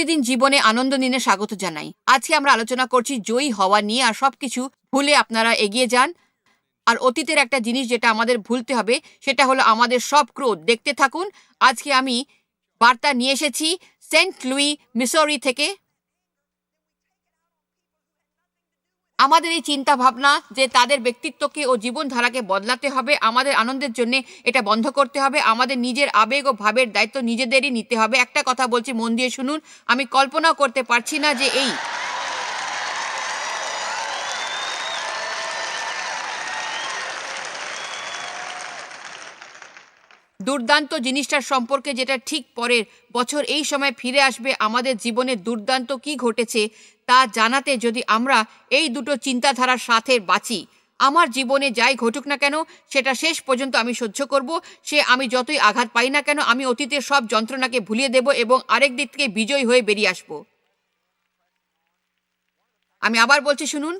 প্রতিদিন জীবনে আনন্দ নিনে স্বাগত জানাই। আজকে আমরা আলোচনা করছি জয়ী হওয়া নিয়ে আর সবকিছু ভুলে আপনারা এগিয়ে যান। আর অতীতের একটা জিনিস যেটা আমাদের ভুলতে হবে, সেটা হলো আমাদের সব ক্রোধ। দেখতে থাকুন, আজকে আমি বার্তা নিয়ে এসেছি সেন্ট লুই, মিসৌরি থেকে। আমাদের এই চিন্তা ভাবনা যে তাদের ব্যক্তিত্বকে ও জীবনধারাকে বদলাতে হবে, আমাদের আনন্দের জন্য এটা বন্ধ করতে হবে, আমাদের নিজের আবেগ ও ভাবের দায়িত্ব নিজেদেরই নিতে হবে। একটা কথা বলছি, মন দিয়ে শুনুন, আমি কল্পনাও করতে পারছি না যে এই দুর্দান্ত জিনিসটার সম্পর্কে যেটা ঠিক পরের বছর এই সময় ফিরে আসবে, আমাদের জীবনে দুর্দান্ত কি ঘটেছে তা জানাতে যদি আমরা এই দুটো চিন্তাধারার সাথে বাঁচি, আমার জীবনে যাই ঘটুক না কেন, সেটা শেষ পর্যন্ত আমি সহ্য করব, সে আমি যতই আঘাত পাই না কেন, আমি অতীতের সব যন্ত্রণাকে ভুলিয়ে দেব এবং আরেক দিক থেকে বিজয়ী হয়ে বেরিয়ে আসব। আমি আবার বলছি, শুনুন,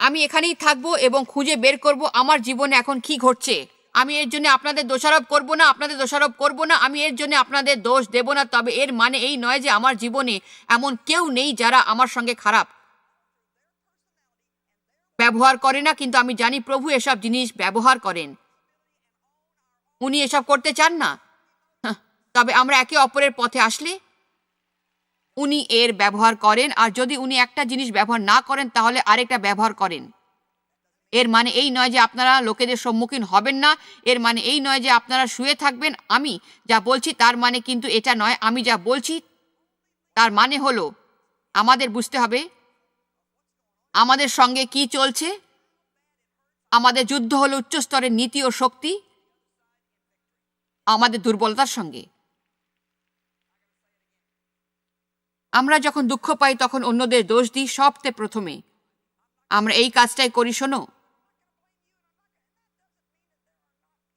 আমি এখানেই থাকব এবং খুঁজে বের করব আমার জীবনে এখন কি ঘটছে। আমি এর জন্য আপনাদের দোষারোপ করব না, আপনাদের দোষারোপ করব না, আমি এর জন্য আপনাদের দোষ দেব না, তবে এর মানে এই নয় যে আমার জীবনে এমন কেউ নেই যারা আমার সঙ্গে খারাপ। ব্যবহার করে না, কিন্তু আমি জানি প্রভু এসব জিনিস ব্যবহার করেন। উনি এসব করতে চান না? তবে আমরা একে অপরের পথে আসলে? উনি এর ব্যবহার করেন, আর যদি উনি একটা জিনিস ব্যবহার না করেন, তাহলে আরেকটা ব্যবহার করেন। এর মানে এই নয় যে আপনারা লোকেদের সম্মুখীন হবেন না, এর মানে এই নয় যে আপনারা শুয়ে থাকবেন। আমি যা বলছি তার মানে কিন্তু এটা নয়, আমি যা বলছি তার মানে হলো আমাদের বুঝতে হবে আমাদের সঙ্গে কি চলছে, আমাদের যুদ্ধ হলো উচ্চস্তরের নীতি ও শক্তি, আমাদের দুর্বলতার সঙ্গে। আমরা যখন দুঃখ পাই তখন অন্যদের দোষ দিই সবতে প্রথমে। আমরা এই কাজটাই করি, শোনো।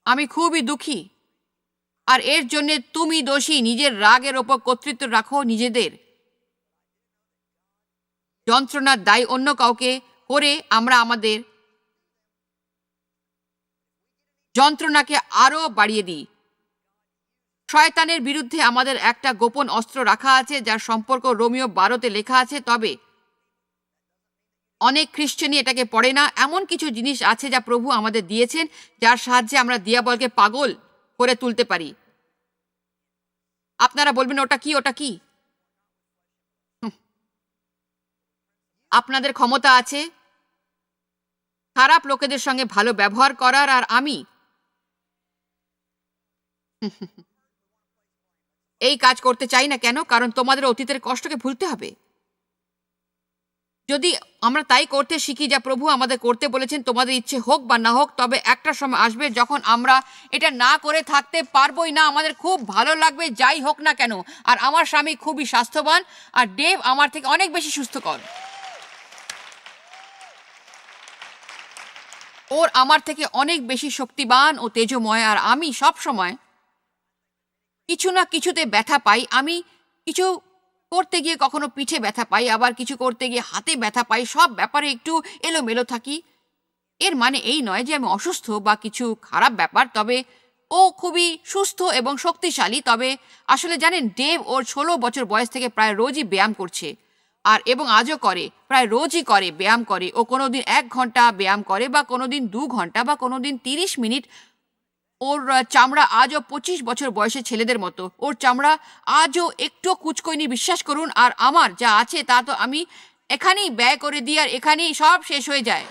আমি খুবই দুঃখী। আর এর জন্য তুমি দোষী, নিজের রাগের ওপর কর্তৃত্ব রাখো নিজেদের। যন্ত্রণার দায় অন্য কাউকে করে আমরা আমাদের যন্ত্রণাকে আরও বাড়িয়ে দিই। শয়তানের বিরুদ্ধে আমাদের একটা গোপন অস্ত্র রাখা আছে, যার সম্পর্ক রোমিও বারোতে লেখা আছে। তবে অনেক খ্রিস্টানই এটাকে পড়ে না। এমন কিছু জিনিস আছে যা প্রভু আমাদের দিয়েছেন, যার সাহায্যে আমরা দিয়াবলকে পাগল করে তুলতে পারি। আপনারা বলবেন, ওটা কি ওটা কি। আপনাদের ক্ষমতা আছে খারাপ লোকেদের সঙ্গে ভালো ব্যবহার করার, আর আমি এই কাজ করতে চাই না কেন? কারণ তোমাদের অতীতের কষ্টকে ভুলতে হবে। যদি আমরা তাই করতে শিখি যা প্রভু আমাদের করতে বলেছেন, তোমাদের ইচ্ছে হোক বা না হোক, তবে একটা সময় আসবে যখন আমরা এটা না করে থাকতে পারবোই না। আমাদের খুব ভালো লাগবে, যাই হোক না কেন। আর আমার স্বামী খুবই স্বাস্থ্যবান, আর ডেভ আমার থেকে অনেক বেশি সুস্থকর ওর আমার থেকে অনেক বেশি শক্তিবান ও তেজময়, আর আমি সব সময় কিছু না কিছুতে ব্যথা পাই। আমি কিছু করতে গিয়ে কখনো পিঠে ব্যথা পাই, আবার কিছু করতে গিয়ে হাতে ব্যথা পাই, সব ব্যাপারে একটু এলোমেলো থাকি। এর মানে এই নয় যে আমি অসুস্থ বা কিছু খারাপ ব্যাপার, তবে ও খুবই সুস্থ এবং শক্তিশালী, তবে আসলে জানেন ডেভ ওর ষোলো বছর বয়স থেকে প্রায় রোজই ব্যায়াম করছে। আর এবং আজও করে, প্রায় রোজই করে ব্যায়াম করে। ও কোনো দিন এক ঘণ্টা ব্যায়াম করে বা কোনো দিন দু ঘণ্টা বা কোনো দিন তিরিশ মিনিট ওর চামড়া আজও পঁচিশ বছর বয়সে ছেলেদের মতো। ওর চামড়া আজও একটু কুচকইনি বিশ্বাস করুন, আর আমার যা আছে তা তো আমি এখানেই ব্যয় করে দিই আর এখানেই সব শেষ হয়ে যায়।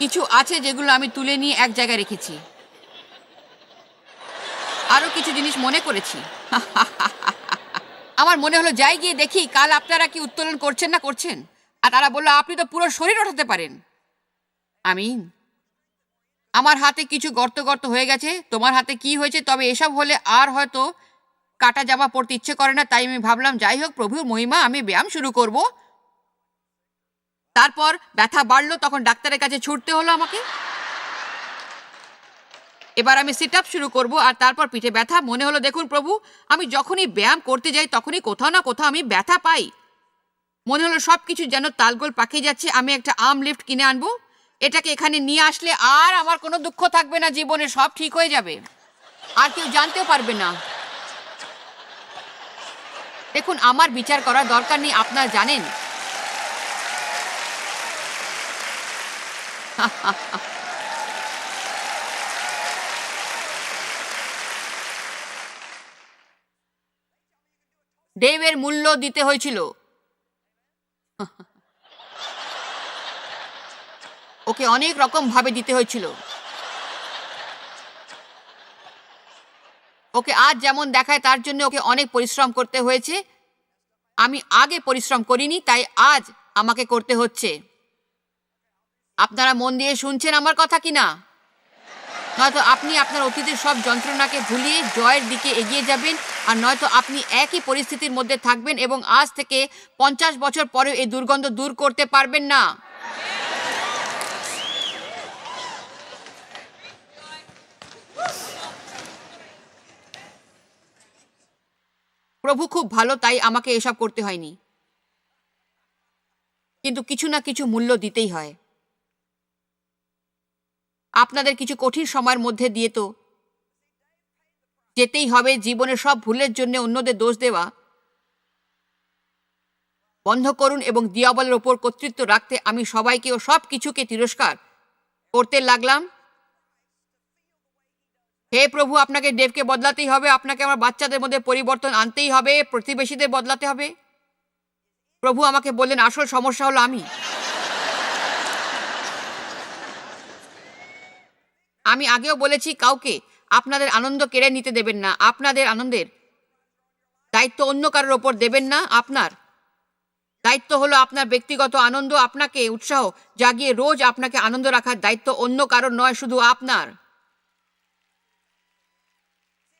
কিছু আছে যেগুলো আমি তুলে নিয়ে এক জায়গায় রেখেছি। আরও কিছু জিনিস মনে করেছি। আমার মনে হলো, যাই গিয়ে দেখি, কাল আপনারা কি উত্তোলন করছেন না করছেন? আর তারা বলল, আপনি তো পুরো শরীর ওঠাতে পারেন। আমি আমার হাতে কিছু গর্ত গর্ত হয়ে গেছে, তোমার হাতে কি হয়েছে? তবে এসব হলে আর হয়তো কাটা জামা পরতে ইচ্ছে করে না, তাই আমি ভাবলাম, যাই হোক প্রভুর মহিমা, আমি ব্যায়াম শুরু করব। তারপর ব্যথা বাড়লো, তখন ডাক্তারের কাছে ছুটতে হলো আমাকে। এবার আমি সিট আপ শুরু করব, আর তারপর পিঠে ব্যথা, মনে হলো, দেখুন প্রভু, আমি যখনই ব্যায়াম করতে যাই, তখনই কোথাও না কোথাও আমি ব্যথা পাই। মনে হলো সব কিছু যেন তালগোল পাকিয়ে যাচ্ছে, আমি একটা আর্ম লিফট কিনে আনব। এটাকে এখানে নিয়ে আসলে আর আমার কোনো দুঃখ থাকবে না, জীবনে সব ঠিক হয়ে যাবে। আর কেউ জানতেও পারবে না। দেখুন, আমার বিচার করার দরকার নেই, আপনারা জানেন। দেবের মূল্য দিতে হয়েছিল। ওকে অনেক রকম ভাবে দিতে হয়েছিল। ওকে আজ যেমন দেখায়, তার জন্য ওকে অনেক পরিশ্রম করতে হয়েছে। আমি আগে পরিশ্রম করিনি, তাই আজ আমাকে করতে হচ্ছে। আপনারা মন দিয়ে শুনছেন আমার কথা কি না? নয়তো আপনি আপনার অতীতের সব যন্ত্রণাকে ভুলিয়ে জয়ের দিকে এগিয়ে যাবেন, আর নয়তো আপনি একই পরিস্থিতির মধ্যে থাকবেন এবং আজ থেকে পঞ্চাশ বছর পরেও এই দুর্গন্ধ দূর করতে পারবেন না। প্রভু খুব ভালো, তাই আমাকে এসব করতে হয়নি। কিন্তু কিছু না কিছু মূল্য দিতেই হয়। আপনাদের কিছু কঠিন সময়ের মধ্যে দিয়ে তো যেতেই হবে, জীবনের সব ভুলের জন্য অন্যদের দোষ দেওয়া। বন্ধ করুন এবং দিয়াবলের ওপর কর্তৃত্ব রাখতে আমি সবাইকে ও সব কিছুকে তিরস্কার করতে লাগলাম। হে প্রভু, আপনাকে দেবকে বদলাতেই হবে, আপনাকে আমার বাচ্চাদের মধ্যে পরিবর্তন আনতেই হবে, প্রতিবেশীদের বদলাতে হবে। প্রভু আমাকে বললেন, আসল সমস্যা হলো আমি। আমি আগেও বলেছি কাউকে, আপনাদের আনন্দ কেড়ে নিতে দেবেন না, আপনাদের আনন্দের দায়িত্ব অন্য কারোর ওপর দেবেন না, আপনার। দায়িত্ব হলো আপনার ব্যক্তিগত আনন্দ, আপনাকে উৎসাহ জাগিয়ে রোজ আপনাকে আনন্দ রাখার দায়িত্ব অন্য কারোর নয়, শুধু আপনার।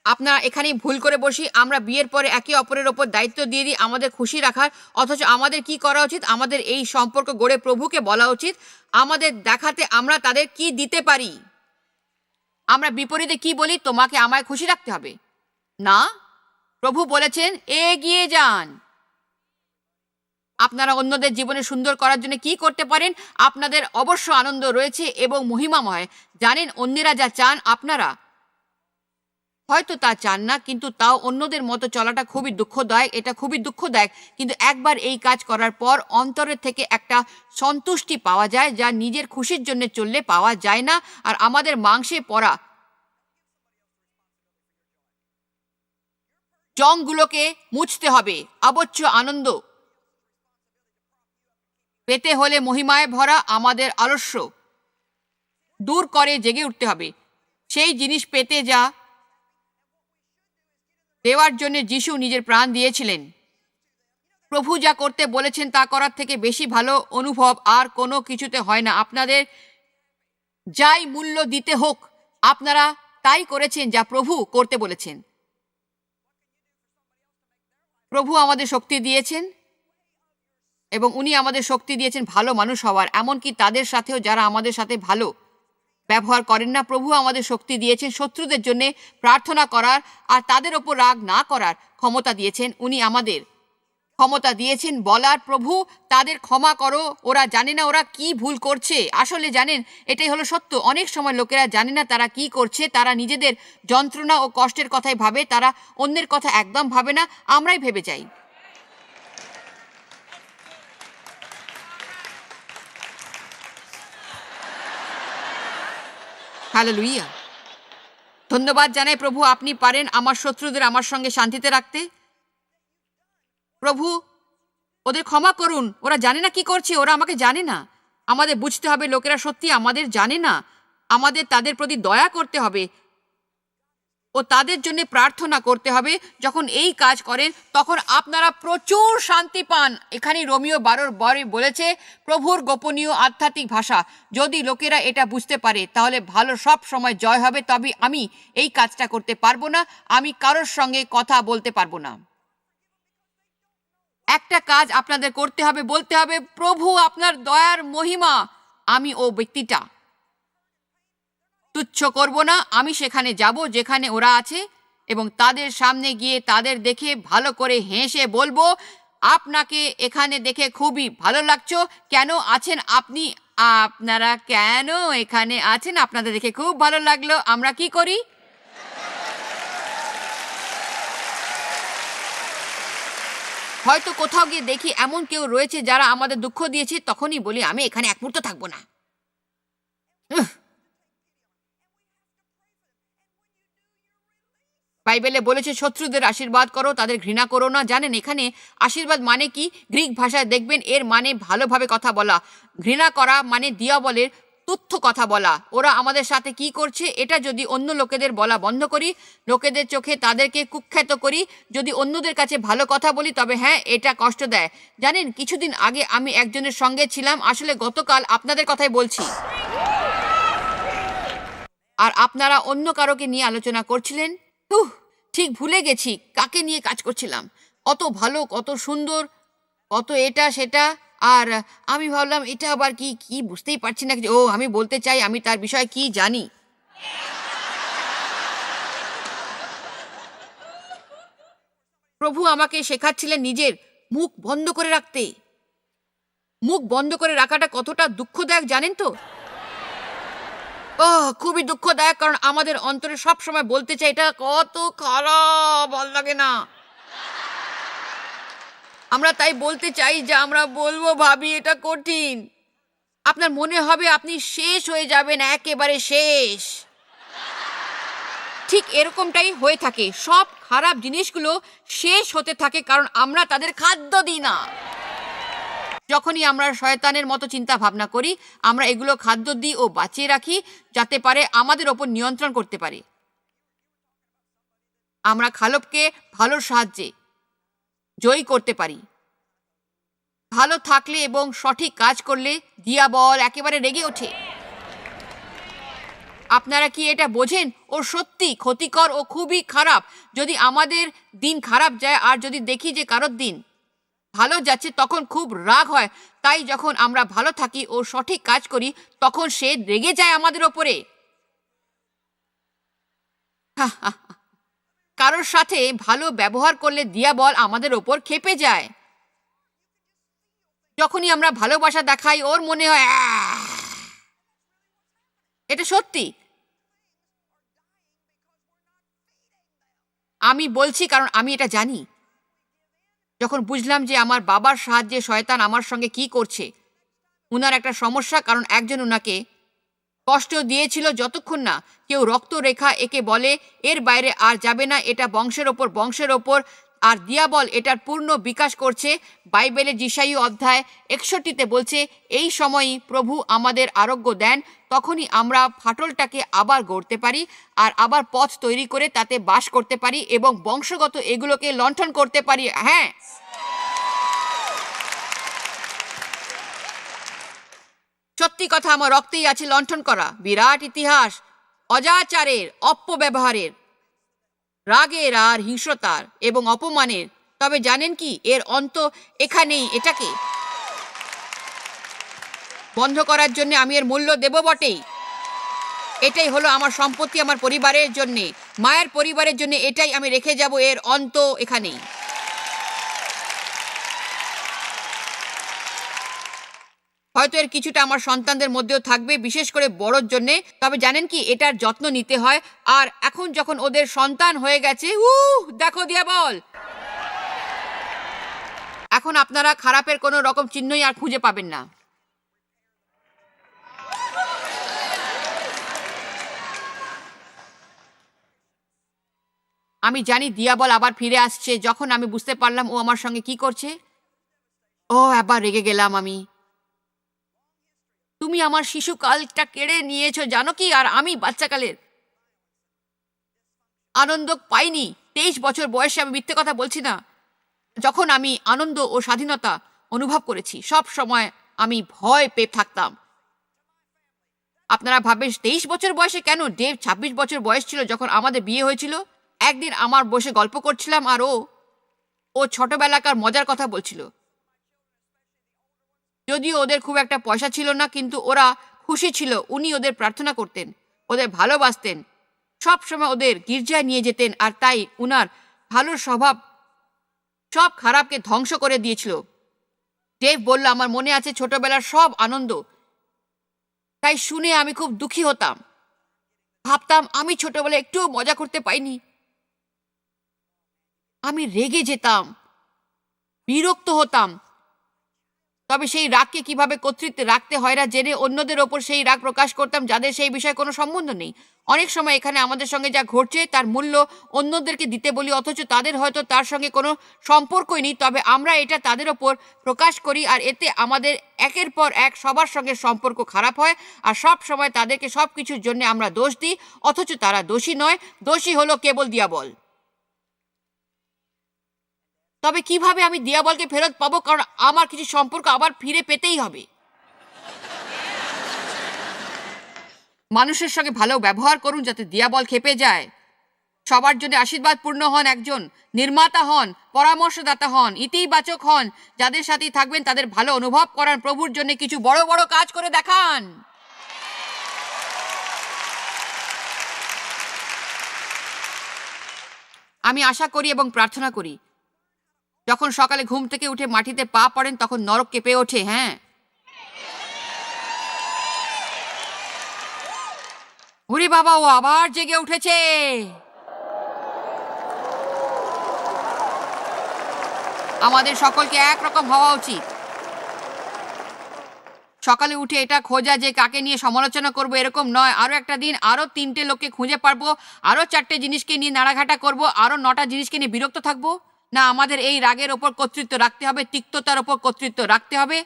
আপনারা এখানেই ভুল করে বসি, আমরা বিয়ের পরে একে অপরের ওপর দায়িত্ব দিয়ে দিই, আমাদের খুশি রাখার, অথচ আমাদের কি করা উচিত? আমাদের এই সম্পর্ক গড়ে প্রভুকে বলা উচিত, আমাদের দেখাতে আমরা তাদের কি দিতে পারি? আমরা বিপরীতে কি বলি? তোমাকে আমায় খুশি রাখতে হবে। না, প্রভু বলেছেন, এগিয়ে যান। আপনারা অন্যদের জীবনে সুন্দর করার জন্য কি করতে পারেন? আপনাদের অবশ্য আনন্দ রয়েছে এবং মহিমাময়। জানেন, অন্যেরা যা চান আপনারা। হয়তো তা চান না, কিন্তু তাও অন্যদের মতো চলাটা খুবই দুঃখদায়ক এটা খুবই দুঃখদায়ক। কিন্তু একবার এই কাজ করার পর অন্তরের থেকে একটা সন্তুষ্টি পাওয়া যায়, যা নিজের খুশির জন্য চললে পাওয়া যায় না, আর আমাদের মাংসে পড়া জংগুলোকে মুছতে হবে। আবচ্ছ আনন্দ পেতে হলে মহিমায় ভরা আমাদের আলস্য। দূর করে জেগে উঠতে হবে। সেই জিনিস পেতে যা দেওয়ার জন্য যিশু নিজের প্রাণ দিয়েছিলেন। প্রভু যা করতে বলেছেন তা করার থেকে বেশি ভালো অনুভব আর কোনো কিছুতে হয় না। আপনাদের যাই মূল্য দিতে হোক, আপনারা তাই করেছেন যা প্রভু করতে বলেছেন। প্রভু আমাদের শক্তি দিয়েছেন এবং উনি আমাদের শক্তি দিয়েছেন ভালো মানুষ হওয়ার, এমনকি তাদের সাথেও যারা আমাদের সাথে ভালো ব্যবহার করেন না। প্রভু আমাদের শক্তি দিয়েছেন, শত্রুদের জন্য প্রার্থনা করার, আর তাদের ওপর রাগ না করার ক্ষমতা দিয়েছেন উনি আমাদের। ক্ষমতা দিয়েছেন বলার। প্রভু, তাদের ক্ষমা করো। ওরা জানে না ওরা কি ভুল করছে। আসলে জানেন, এটাই হলো সত্য। অনেক সময় লোকেরা জানে না তারা কি করছে। তারা নিজেদের যন্ত্রণা ও কষ্টের কথাই ভাবে। তারা অন্যের কথা একদম ভাবে না। আমরাই ভেবে যাই। হ্যালো লুইয়া ধন্যবাদ জানাই প্রভু, আপনি পারেন আমার শত্রুদের আমার সঙ্গে শান্তিতে রাখতে। প্রভু, ওদের ক্ষমা করুন, ওরা জানে না কি করছে, ওরা আমাকে জানে না। আমাদের বুঝতে হবে, লোকেরা সত্যি আমাদের জানে না। আমাদের, তাদের প্রতি দয়া করতে হবে। ও তাদের জন্য প্রার্থনা করতে হবে। যখন এই কাজ করেন, তখন আপনারা প্রচুর শান্তি পান। এখানে রোমিও বারোর বরে বলেছে, প্রভুর গোপনীয় আধ্যাত্মিক ভাষা। যদি লোকেরা এটা বুঝতে পারে, তাহলে ভালো সব সময় জয় হবে। তবে আমি এই কাজটা করতে পারব না। আমি কারোর সঙ্গে কথা বলতে পারব না। একটা কাজ আপনাদের করতে হবে, বলতে হবে, প্রভু আপনার দয়ার মহিমা। আমি ও ব্যক্তিটা তুচ্ছ করব না, আমি সেখানে যাব যেখানে ওরা আছে এবং তাদের সামনে গিয়ে তাদের দেখে ভালো করে হেসে বলব, আপনাকে এখানে দেখে খুবই ভালো লাগছো। কেন আছেন আপনি? আপনারা কেন এখানে আছেন? আপনাদের দেখে খুব ভালো লাগল। আমরা কি করি? হয়তো কোথাও গিয়ে দেখি এমন কেউ রয়েছে যারা আমাদের দুঃখ দিয়েছে, তখনই বলি, আমি এখানে এক মুহূর্ত থাকব না। বাইবেলে বলেছে, শত্রুদের আশীর্বাদ করো, তাদের ঘৃণা করো না। জানেন, এখানে আশীর্বাদ মানে কি? গ্রিক ভাষায় দেখবেন, এর মানে ভালোভাবে কথা বলা। ঘৃণা করা মানে দিয়াবলের তথ্য কথা বলা। ওরা আমাদের সাথে কি করছে? এটা যদি অন্য লোকেদের বলা বন্ধ করি, লোকেদের চোখে তাদেরকে কুখ্যাত করি, যদি অন্যদের কাছে ভালো কথা বলি, তবে হ্যাঁ এটা কষ্ট দেয়। জানেন, কিছুদিন আগে আমি একজনের সঙ্গে ছিলাম, আসলে গতকাল আপনাদের কথাই বলছি। আর আপনারা অন্য কারোকে নিয়ে আলোচনা করছিলেন? হুহ ঠিক ভুলে গেছি, কাকে নিয়ে কাজ করছিলাম? কত ভালো, কত সুন্দর, কত এটা, সেটা, আর আমি ভাবলাম এটা আবার কি কি বুঝতেই পারছি না ও, আমি বলতে চাই, আমি তার বিষয়ে কি জানি? প্রভু আমাকে শেখাচ্ছিলেন নিজের মুখ বন্ধ করে রাখতে। মুখ বন্ধ করে রাখাটা কতটা দুঃখদায়ক জানেন তো? ও খুবই দুঃখদায়ক, কারণ আমাদের অন্তরে সব সময় বলতে চাই এটা কত খারাপ, ভালো লাগে না। আমরা তাই বলতে চাই যে, আমরা বলব, ভাবি, এটা কঠিন। আপনার মনে হবে আপনি শেষ হয়ে যাবেন, একেবারে শেষ। ঠিক এরকমটাই হয়ে থাকে। সব খারাপ জিনিসগুলো শেষ হতে থাকে, কারণ আমরা তাদের খাদ্য দিই না। যখনই আমরা শয়তানের মতো চিন্তা ভাবনা করি, আমরা এগুলো খাদ্য দিই ও বাঁচিয়ে রাখি যাতে পারে আমাদের ওপর নিয়ন্ত্রণ করতে পারে। আমরা খালবকে ভালোর সাহায্যে জয়ী করতে পারি। ভালো থাকলে এবং সঠিক কাজ করলে দিয়া বল একেবারে রেগে ওঠে। আপনারা কি এটা বোঝেন? ও সত্যি ক্ষতিকর ও খুবই খারাপ। যদি আমাদের দিন খারাপ যায়, আর যদি দেখি যে কারোর দিন ভালো যাচ্ছে তখন খুব রাগ হয়। তাই যখন আমরা ভালো থাকি ও সঠিক কাজ করি, তখন সে রেগে যায় আমাদের ওপরে। কারোর সাথে ভালো ব্যবহার করলে দিয়া বল আমাদের ওপর খেপে যায়। যখনই আমরা ভালোবাসা দেখাই, ওর মনে হয়! এটা সত্যি? আমি বলছি কারণ আমি এটা জানি। যখন বুঝলাম যে আমার বাবার সাহায্যে শয়তান আমার সঙ্গে কি করছে, উনার একটা সমস্যা, কারণ একজন উনাকে কষ্ট দিয়েছিল যতক্ষণ না কেউ রক্তরেখা একে বলে, এর বাইরে আর যাবে না, এটা বংশের ওপর বংশের ওপর আর দিয়াবল এটার পূর্ণ বিকাশ করছে। বাইবেলে যিশাই অধ্যায় একষট্টিতে বলছে, এই সময়ই প্রভু আমাদের আরোগ্য দেন, তখনই আমরা ফাটলটাকে আবার গড়তে পারি আর আবার পথ তৈরি করে তাতে বাস করতে পারি এবং বংশগত এগুলোকে লণ্ঠন করতে পারি। হ্যাঁ। সত্যি কথা, আমার রক্তেই আছে লণ্ঠন করা। বিরাট ইতিহাস। অজাচারের, অপব্যবহারের। রাগের আর হিংস্রতার এবং অপমানের। তবে জানেন কি, এর অন্ত এখানেই এটাকে। বন্ধ করার জন্য আমি এর মূল্য দেব বটেই। এটাই হলো আমার সম্পত্তি আমার পরিবারের জন্যে। মায়ের পরিবারের জন্য এটাই আমি রেখে যাব এর অন্ত এখানেই। হয়তো এর কিছুটা আমার সন্তানদের মধ্যেও থাকবে, বিশেষ করে বড়োর জন্য। তবে জানেন কি, এটার যত্ন নিতে হয়। আর এখন যখন ওদের সন্তান হয়ে গেছে, উহ, দেখো দিয়া বল। এখন আপনারা খারাপের কোনো রকম চিহ্নই আর খুঁজে পাবেন না। আমি জানি দিয়াবল আবার ফিরে আসছে। যখন আমি বুঝতে পারলাম ও আমার সঙ্গে কি করছে। ও, আবার রেগে গেলাম আমি। তুমি আমার শিশুকালটা কেড়ে নিয়েছো, জানো কি? আর আমি বাচ্চাকালের আনন্দ পাইনি। তেইশ বছর বয়সে আমি মিথ্যে কথা বলছি না। যখন আমি আনন্দ ও স্বাধীনতা অনুভব করেছি, সব সময় আমি ভয় পেয়ে থাকতাম। আপনারা ভাবেন, তেইশ বছর বয়সে কেন? ডেভ ছাব্বিশ বছর বয়স ছিল যখন আমাদের বিয়ে হয়েছিল। একদিন আমার বসে গল্প করছিলাম আর ও ও ছোটবেলাকার মজার কথা বলছিল। যদিও ওদের খুব একটা পয়সা ছিল না, কিন্তু ওরা খুশি ছিল। উনি ওদের প্রার্থনা করতেন, ওদের ভালোবাসতেন। সব সময় ওদের গির্জায় নিয়ে যেতেন আর তাই উনার ভালো স্বভাব সব খারাপকে ধ্বংস করে দিয়েছিল। ডেভ বলল, আমার মনে আছে ছোটবেলার সব আনন্দ। তাই শুনে আমি খুব দুঃখী হতাম। ভাবতাম, আমি ছোটবেলায় একটুও মজা করতে পাইনি। আমি রেগে যেতাম, বিরক্ত হতাম। তবে সেই রাগকে কীভাবে কর্তৃত্বে রাখতে হয় না জেনে অন্যদের ওপর সেই রাগ প্রকাশ করতাম, যাদের সেই বিষয়ে কোনো সম্বন্ধ নেই। অনেক সময় এখানে আমাদের সঙ্গে যা ঘটছে তার মূল্য অন্যদেরকে দিতে বলি, অথচ তাদের হয়তো তার সঙ্গে কোনো সম্পর্কই নেই। তবে আমরা এটা তাদের ওপর প্রকাশ করি আর এতে আমাদের একের পর এক সবার সঙ্গে সম্পর্ক খারাপ হয় আর সব সময় তাদেরকে সব কিছুর জন্য আমরা দোষ দিই, অথচ তারা দোষী নয়। দোষী হলো কেবল দিয়াবল তবে কীভাবে আমি দিয়াবলকে ফেরত পাবো? কারণ আমার কিছু সম্পর্ক আবার ফিরে পেতেই হবে। মানুষের সঙ্গে ভালো ব্যবহার করুন যাতে দিয়াবল খেপে যায়। সবার জন্য আশীর্বাদপূর্ণ হন একজন, নির্মাতা হন, পরামর্শদাতা হন, ইতিবাচক হন, যাদের সাথেই থাকবেন তাদের ভালো অনুভব করান প্রভুর জন্য কিছু বড় বড় কাজ করে দেখান। আমি আশা করি এবং প্রার্থনা করি যখন সকালে ঘুম থেকে উঠে মাটিতে পা পড়েন, তখন নরক কেঁপে ওঠে হ্যাঁ। ওরে বাবা, ও আবার জেগে উঠেছে। আমাদের সকলকে একরকম হওয়া উচিত। সকালে উঠে এটা খোঁজা যে কাকে নিয়ে সমালোচনা করব এরকম নয়। আরও একটা দিন আরও তিনটে লোককে খুঁজে পারব আরও চারটে জিনিসকে নিয়ে নাড়াঘাটা করব আরও নটা জিনিসকে নিয়ে বিরক্ত থাকব। না, আমাদের এই রাগের ওপর কর্তৃত্ব রাখতে হবে, তিক্ততার ওপর কর্তৃত্ব রাখতে হবে,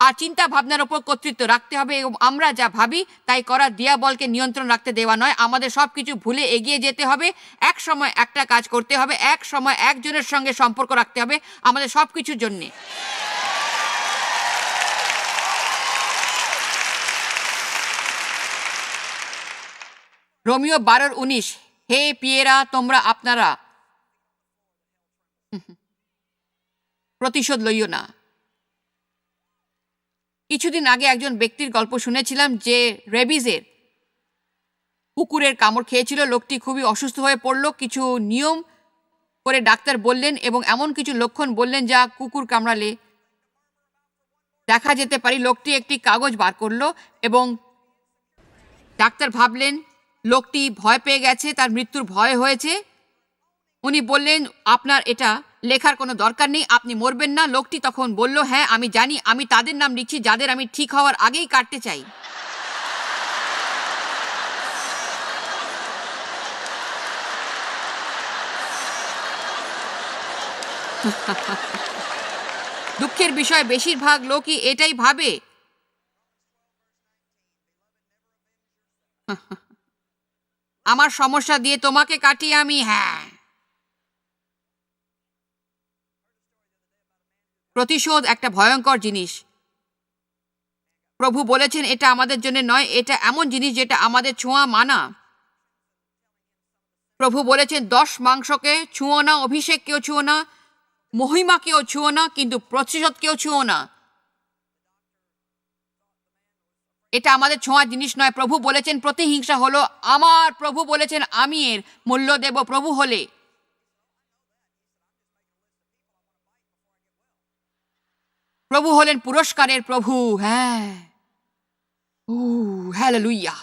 আর চিন্তা ভাবনার ওপর কর্তৃত্ব রাখতে হবে, এবং আমরা যা ভাবি তাই করা দিয়া বলকে নিয়ন্ত্রণ রাখতে দেওয়া নয়। আমাদের সব কিছু ভুলে এগিয়ে যেতে হবে, এক সময় একটা কাজ করতে হবে, এক সময় একজনের সঙ্গে সম্পর্ক রাখতে হবে, আমাদের সব কিছুর জন্যে। রোমিও বারোর উনিশ, হে পিয়েরা, তোমরা আপনারা। প্রতিশোধ লইও না। কিছুদিন আগে একজন ব্যক্তির গল্প শুনেছিলাম যে রেবিজের কুকুরের কামড় খেয়েছিল, লোকটি খুবই অসুস্থ হয়ে পড়ল, কিছু নিয়ম করে ডাক্তার বললেন এবং এমন কিছু লক্ষণ বললেন যা কুকুর কামড়ালে দেখা যেতে পারি। লোকটি একটি কাগজ বার করল এবং ডাক্তার ভাবলেন, লোকটি ভয় পেয়ে গেছে, তার মৃত্যুর ভয় হয়েছে। উনি বললেন, আপনার এটা লেখার কোনো দরকার নেই, আপনি মরবেন না। লোকটি তখন বলল হ্যাঁ আমি জানি, আমি তাদের নাম লিখছি, যাদের আমি ঠিক হওয়ার আগেই কাটতে চাই। দুঃখের বিষয়, বেশিরভাগ লোকই এটাই ভাবে। আমার সমস্যা দিয়ে তোমাকে কাটিয়ে আমি হ্যাঁ। প্রতিশোধ একটা ভয়ঙ্কর জিনিস। প্রভু বলেছেন, এটা আমাদের জন্য নয়, এটা এমন জিনিস যেটা আমাদের ছোঁয়া মানা। প্রভু বলেছেন, দশ মাংসকে ছুঁয়ো না, অভিষেককেও ছুঁয়ো না, মহিমাকেও ছুঁয়ো না, কিন্তু প্রতিশোধকেও ছুঁয়ো না। এটা আমাদের ছোঁয়া জিনিস নয়। প্রভু বলেছেন, প্রতিহিংসা হলো আমার। প্রভু বলেছেন, আমি এর মূল্য দেব, প্রভু হলে। প্রভু হলেন পুরস্কারের প্রভু হ্যাঁ। উ হ্যালেলুইয়া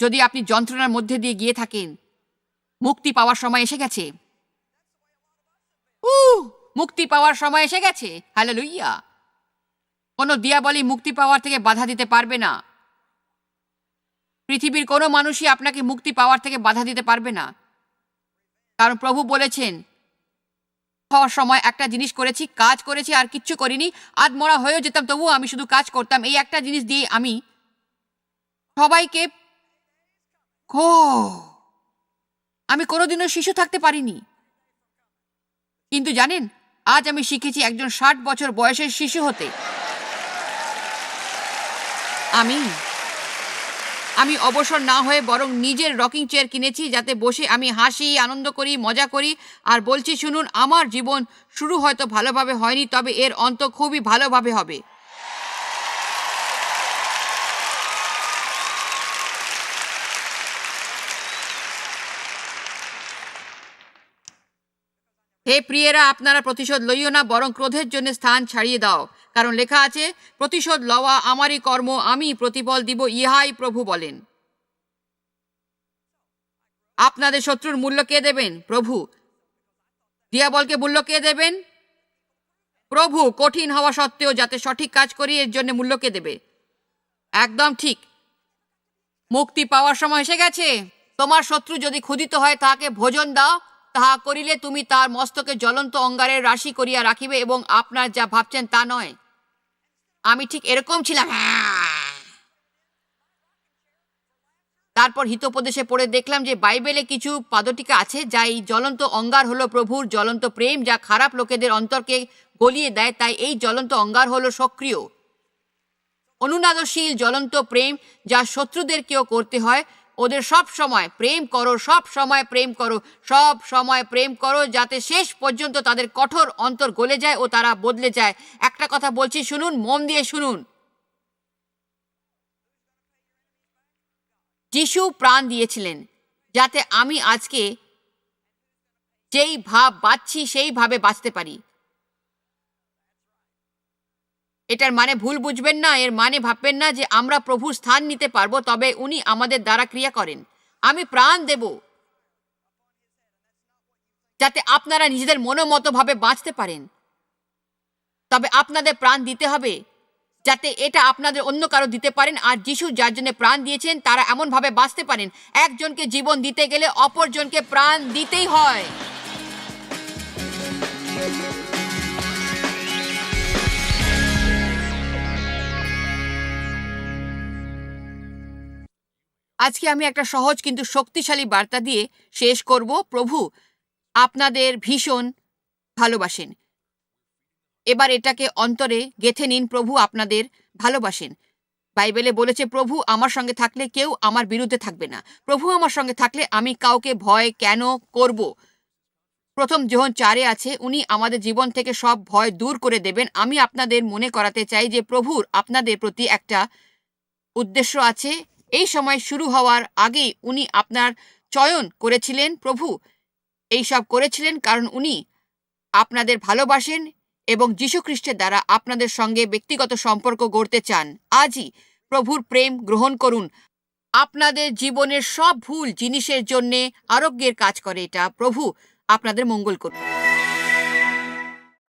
যদি আপনি যন্ত্রণার মধ্যে দিয়ে গিয়ে থাকেন, মুক্তি পাওয়ার সময় এসে গেছে। মুক্তি পাওয়ার সময় এসে গেছে হ্যালেলুইয়া কোনো দিয়াবলি মুক্তি পাওয়ার থেকে বাধা দিতে পারবে না। পৃথিবীর কোনো মানুষই আপনাকে মুক্তি পাওয়ার থেকে বাধা দিতে পারবে না। কারণ প্রভু বলেছেন হওয়ার সময় একটা জিনিস করেছি, কাজ করেছি, আর কিচ্ছু করিনি। আধমরা হয়েও যেতাম, তবুও আমি শুধু কাজ করতাম। এই একটা জিনিস দিয়ে আমি সবাইকে খো। আমি কোনোদিনও শিশু থাকতে পারিনি। কিন্তু জানেন, আজ আমি শিখেছি একজন ষাট বছর বয়সের শিশু হতে। আমি আমি অবসর না হয়ে বরং নিজের রকিং চেয়ার কিনেছি, যাতে বসে আমি হাসি, আনন্দ করি, মজা করি। আর বলছি, শুনুন, আমার জীবন শুরু হয়তো ভালোভাবে হয়নি, তবে এর অন্ত খুবই ভালোভাবে হবে। হে প্রিয়েরা, আপনারা প্রতিশোধ লইও না, বরং ক্রোধের জন্য স্থান ছাড়িয়ে দাও। কারণ লেখা আছে, প্রতিশোধ লওয়া আমারই কর্ম, আমি প্রতিফল দিব, ইহাই প্রভু বলেন। আপনাদের শত্রুর মূল্য কে দেবেন? প্রভু। দিয়াবলকে মূল্য কে দেবেন? প্রভু, কঠিন হওয়া সত্ত্বেও যাতে সঠিক কাজ করি, এর জন্য মূল্যকে দেবে? একদম ঠিক। মুক্তি পাওয়ার সময় এসে গেছে। তোমার শত্রু যদি ক্ষুদিত হয় তাকে ভোজন দাও। তাহা করিলে তুমি তার মস্তকে জ্বলন্ত অঙ্গারের রাশি করিয়া রাখিবে এবং আপনার যা ভাবছেন তা নয় আমি ঠিক এরকম ছিলাম। তারপর হিতোপদেশে পড়ে দেখলাম যে বাইবেলে কিছু পাদটিকা আছে যা এই জ্বলন্ত অঙ্গার হলো প্রভুর জ্বলন্ত প্রেম যা খারাপ লোকেদের অন্তরকে গলিয়ে দেয়, তাই এই জ্বলন্ত অঙ্গার হলো সক্রিয় অনুনাদশীল জ্বলন্ত প্রেম যা শত্রুদেরকেও করতে হয় ওদের সব সময় প্রেম করো, সব সময় প্রেম করো, সব সময় প্রেম করো যাতে শেষ পর্যন্ত তাদের কঠোর অন্তর গলে যায় ও তারা বদলে যায়। একটা কথা বলছি, শুনুন, মন দিয়ে শুনুন। যিশু প্রাণ দিয়েছিলেন যাতে আমি আজকে যেই ভাব বাঁচছি, সেইভাবে বাঁচতে পারি। এটার মানে ভুল বুঝবেন না, এর মানে ভাববেন না যে আমরা প্রভুর স্থান নিতে পারব, তবে উনি আমাদের দ্বারা ক্রিয়া করেন। আমি প্রাণ দেব যাতে আপনারা নিজেদের মনোমতভাবে বাঁচতে পারেন। তবে আপনাদের প্রাণ দিতে হবে যাতে এটা আপনাদের অন্য কারও দিতে পারেন, আর যিশু যার জন্য প্রাণ দিয়েছেন, তারা এমনভাবে বাঁচতে পারেন। একজনকে জীবন দিতে গেলে অপরজনকে প্রাণ দিতেই হয়। আজকে আমি একটা সহজ কিন্তু শক্তিশালী বার্তা দিয়ে শেষ করব। প্রভু, আপনাদের ভীষণ ভালোবাসেন। এবার এটাকে অন্তরে গেথে নিন, প্রভু আপনাদের ভালোবাসেন। বাইবেলে বলেছে, প্রভু আমার সঙ্গে থাকলে কেউ আমার বিরুদ্ধে থাকবে না। প্রভু আমার সঙ্গে থাকলে আমি কাউকে ভয় কেন করব? প্রথম যোহন চারে আছে, উনি আমাদের জীবন থেকে সব ভয় দূর করে দেবেন। আমি আপনাদের মনে করাতে চাই যে, প্রভুর আপনাদের প্রতি একটা উদ্দেশ্য আছে। এই সময় শুরু হওয়ার আগেই উনি আপনার চয়ন করেছিলেন, প্রভু। এই সব করেছিলেন কারণ উনি আপনাদের ভালোবাসেন এবং যীশুখ্রিস্টের দ্বারা আপনাদের সঙ্গে ব্যক্তিগত সম্পর্ক গড়তে চান। আজই প্রভুর প্রেম গ্রহণ করুন। আপনাদের জীবনের সব ভুল জিনিসের জন্যে আরোগ্যের কাজ করে এটা। প্রভু, আপনাদের মঙ্গল করুন।